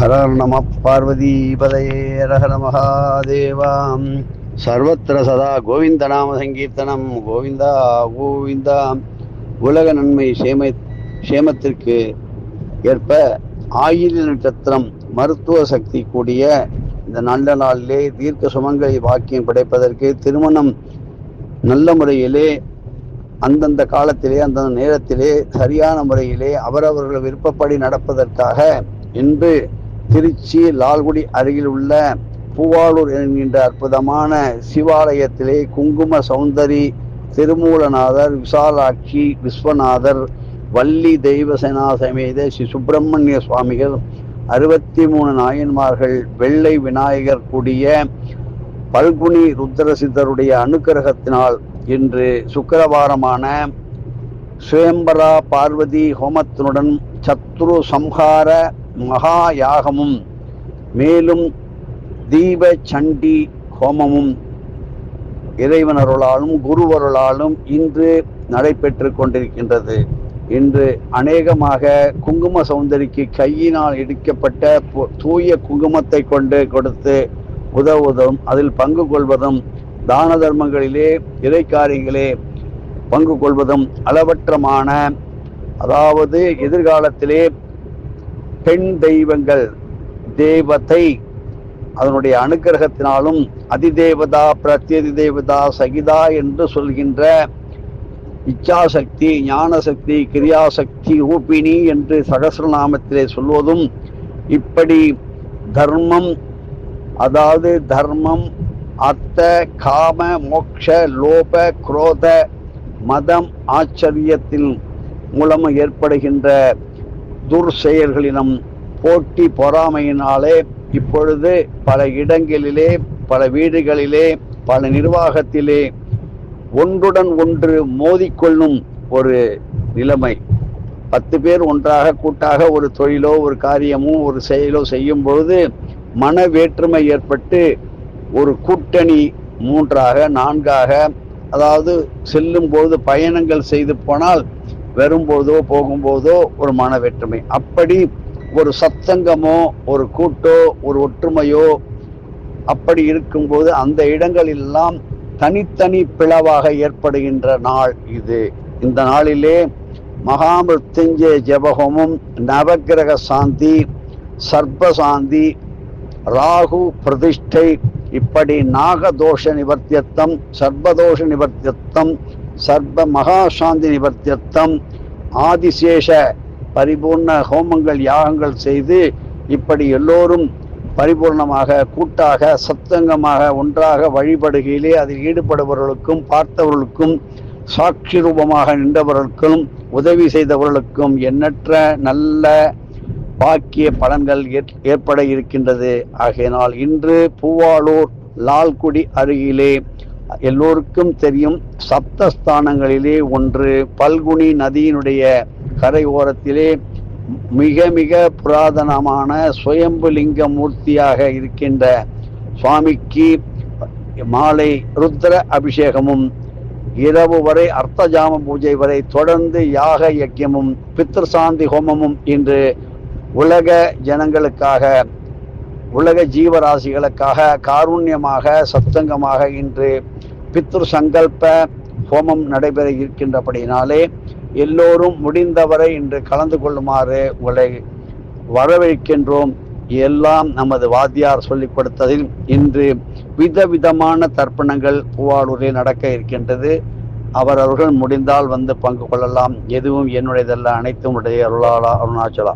ஹரர் நம பார்வதீபதயே ரஹர மகாதேவாம் சர்வத்திர சதா கோவிந்த நாம சங்கீர்த்தனம் கோவிந்தா கோவிந்தா உலக நன்மை சேமை சேமத்திற்கு ஏற்ப ஆயிர நட்சத்திரம் மருத்துவ சக்தி கூடிய இந்த நல்ல நாளிலே தீர்க்க சுமங்களை வாக்கியம் கிடைப்பதற்கு திருமணம் நல்ல முறையிலே அந்தந்த காலத்திலே அந்தந்த நேரத்திலே சரியான முறையிலே அவரவர்கள் விருப்பப்படி நடப்பதற்காக இன்று திருச்சி லால்குடி அருகில் உள்ள பூவாளூர் என்கின்ற அற்புதமான சிவாலயத்திலே குங்கும சௌந்தரி திருமூலநாதர் விசாலாட்சி விஸ்வநாதர் வள்ளி தெய்வசேனா சமேத ஸ்ரீ சுப்பிரமணிய சுவாமிகள் அறுபத்தி மூணு நாயன்மார்கள் வெள்ளை விநாயகர் கூடிய பல்குனி ருத்ரசித்தருடைய அனுக்கிரகத்தினால் இன்று சுக்கிரவாரமான சுயம்பரா பார்வதி ஹோமத்தினுடன் சத்ரு சம்ஹார மகா யாகமும் மேலும் தீப சண்டி ஹோமமும் இறைவனருளாலும் குருவருளாலும் இன்று நடைபெற்று கொண்டிருக்கின்றது. இன்று அநேகமாக குங்கும சௌந்தரிக்கு கையினால் இடிக்கப்பட்ட பு- தூய குங்குமத்தை கொண்டு கொடுத்து உதவுவதும் அதில் பங்கு கொள்வதும் தான தர்மங்களிலே இறைக்காரிகளே பங்கு கொள்வதும் அளவற்றமான அதாவது எதிர்காலத்திலே பெண் தெய்வங்கள் தேவதை. அதனுடைய அனுக்கிரகத்தினாலும் அதிதேவதா பிரத்யதி தேவதா சகிதா என்று சொல்கின்ற இச்சாசக்தி ஞானசக்தி கிரியாசக்தி ரூபிணி என்று சகசிரநாமத்திலே சொல்வதும் இப்படி தர்மம் அதாவது தர்மம் அர்த்த காம மோக்ஷ லோப குரோத மதம் ஆச்சரியத்தின் மூலம் ஏற்படுகின்ற துர்செயல்களினம் போட்டி பொறாமையினாலே இப்பொழுது பல இடங்களிலே பல வீடுகளிலே பல நிர்வாகத்திலே ஒன்றுடன் ஒன்று மோதிக்கொள்ளும் ஒரு நிலைமை. பத்து பேர் ஒன்றாக கூட்டாக ஒரு தொழிலோ ஒரு காரியமோ ஒரு செயலோ செய்யும் பொழுது மன வேற்றுமை ஏற்பட்டு ஒரு கூட்டணி மூன்றாக நான்காக அதாவது செல்லும் பொழுது பயணங்கள் செய்து போனால் வரும்போதோ போகும்போதோ ஒரு மன வேற்றுமை அப்படி ஒரு சத்சங்கமோ ஒரு கூட்டோ ஒரு ஒற்றுமையோ அப்படி இருக்கும்போது அந்த இடங்களெல்லாம் தனித்தனி பிளவாக ஏற்படுகின்ற நாள் இது. இந்த நாளிலே மகாமிருத்யுஞ்சய ஜபகமும் நவக்கிரக சாந்தி சர்பசாந்தி ராகு பிரதிஷ்டை இப்படி நாகதோஷ நிவர்த்தியத்தம் சர்வதோஷ நிவர்த்தியத்தம் சர்வ மகாசாந்தி நிவர்த்தியர்த்தம் ஆதிசேஷ பரிபூர்ண ஹோமங்கள் யாகங்கள் செய்து இப்படி எல்லோரும் பரிபூர்ணமாக கூட்டாக சத்தங்கமாக ஒன்றாக வழிபடுகையிலே அதில் ஈடுபடுபவர்களுக்கும் பார்த்தவர்களுக்கும் சாட்சி ரூபமாக நின்றவர்களுக்கும் உதவி செய்தவர்களுக்கும் எண்ணற்ற நல்ல பாக்கிய பலன்கள் ஏற்- ஏற்பட இருக்கின்றது. ஆகையினால் இன்று பூவாளூர் லால்குடி அருகிலே எல்லோருக்கும் தெரியும் சப்தஸ்தானங்களிலே ஒன்று பல்குனி நதியினுடைய கரை ஓரத்திலே மிக மிக புராதனமான சுயம்பு லிங்க மூர்த்தியாக இருக்கின்ற சுவாமிக்கு மாலை ருத்ர அபிஷேகமும் இரவு வரை அர்த்தஜாம பூஜை வரை தொடர்ந்து யாக யக்கியமும் பித்ருசாந்தி ஹோமமும் இன்று உலக ஜனங்களுக்காக உலக ஜீவராசிகளுக்காக காருண்யமாக சத்தங்கமாக இன்று பித்ரு சங்கல்ப ஹோமம் நடைபெற இருக்கின்றபடினாலே எல்லோரும் முடிந்தவரை இன்று கலந்து கொள்ளுமாறு உங்களை வரவேற்கின்றோம். எல்லாம் நமது வாத்தியார் சொல்லிக் கொடுத்ததில் இன்று விதவிதமான தர்ப்பணங்கள் பூவாளூரில் நடக்க இருக்கின்றது. அவரவர்கள் முடிந்தால் வந்து பங்கு கொள்ளலாம். எதுவும் என்னுடையதல்ல. அனைத்தும் உடைய அருளாளா அருணாச்சலா.